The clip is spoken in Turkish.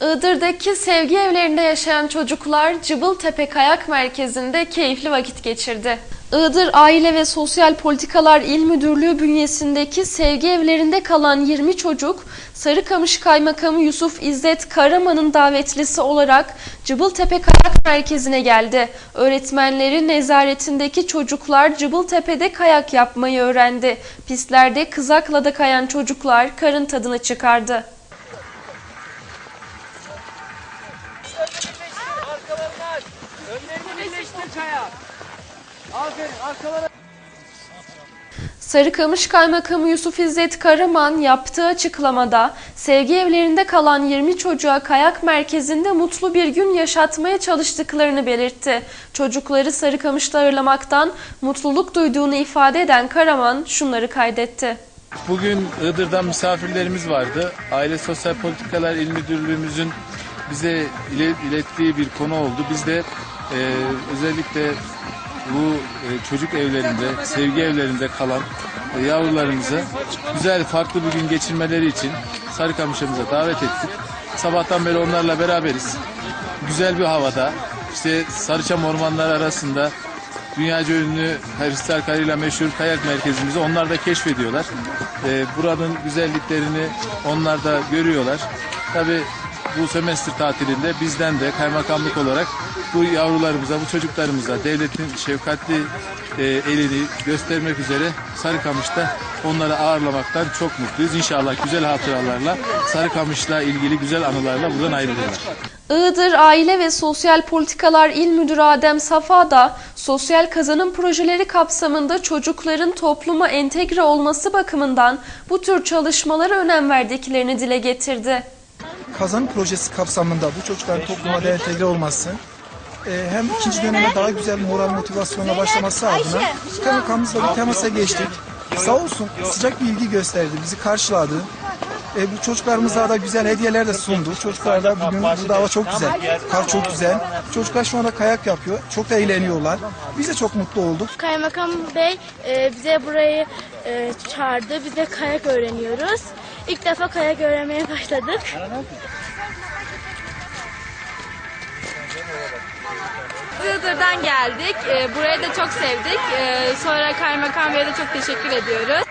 Iğdır'daki sevgi evlerinde yaşayan çocuklar Cıbıltepe Kayak Merkezi'nde keyifli vakit geçirdi. Iğdır Aile ve Sosyal Politikalar İl Müdürlüğü bünyesindeki sevgi evlerinde kalan 20 çocuk, Sarıkamış Kaymakamı Yusuf İzzet Karaman'ın davetlisi olarak Cıbıltepe Kayak Merkezi'ne geldi. Öğretmenleri nezaretindeki çocuklar Cıbıltepe'de kayak yapmayı öğrendi. Pistlerde kızakla da kayan çocuklar karın tadını çıkardı. Aç. Önlerini birleştir kaya. Aferin arkalara. Sarıkamış Kaymakamı Yusuf İzzet Karaman yaptığı açıklamada sevgi evlerinde kalan 20 çocuğa kayak merkezinde mutlu bir gün yaşatmaya çalıştıklarını belirtti. Çocukları Sarıkamış'ta ağırlamaktan mutluluk duyduğunu ifade eden Karaman şunları kaydetti. Bugün Iğdır'dan misafirlerimiz vardı. Aile Sosyal Politikalar İl Müdürlüğümüzün bize ile- ilettiği bir konu oldu. Biz de e, özellikle bu e, çocuk evlerinde, sevgi evlerinde kalan e, yavrularımızı güzel, farklı bir gün geçirmeleri için Sarıkamış'ımıza davet ettik. Sabahtan beri onlarla beraberiz. Güzel bir havada, işte Sarıçam ormanları arasında Dünyaca ünlü Kristal Kaya'yla meşhur kayak merkezimizi onlar da keşfediyorlar. Ee, buranın güzelliklerini onlar da görüyorlar. Tabi bu sömestr tatilinde bizden de kaymakamlık olarak bu yavrularımıza, bu çocuklarımıza devletin şefkatli e, elini göstermek üzere Sarıkamış'ta onları ağırlamaktan çok mutluyuz. İnşallah güzel hatıralarla Sarıkamış'la ilgili güzel anılarla buradan ayrılıyorlar. Iğdır Aile ve Sosyal Politikalar İl Müdürü Adem Safa da sosyal kazanım projeleri kapsamında çocukların topluma entegre olması bakımından bu tür çalışmalara önem verdiklerini dile getirdi. Kazanım projesi kapsamında bu çocukların topluma da entegre olması e, hem ikinci döneme daha güzel moral motivasyonla başlaması adına kaymakamımızla bir temasa geçtik. Sağ olsun sıcak bir ilgi gösterdi, bizi karşıladı. E, bu çocuklarımıza da güzel hediyeler de sundu. Çocuklar da bugün burada hava çok güzel, kar çok güzel. Çocuklar şu anda kayak yapıyor, çok da eğleniyorlar. Biz de çok mutlu olduk. Kaymakam Bey e, bize burayı e, çağırdı. Biz de kayak öğreniyoruz. İlk defa kayak öğrenmeye başladık. Iğdır'dan geldik. Ee, Burayı da çok sevdik. Ee, Sonra Kaymakam Bey'e de çok teşekkür ediyoruz.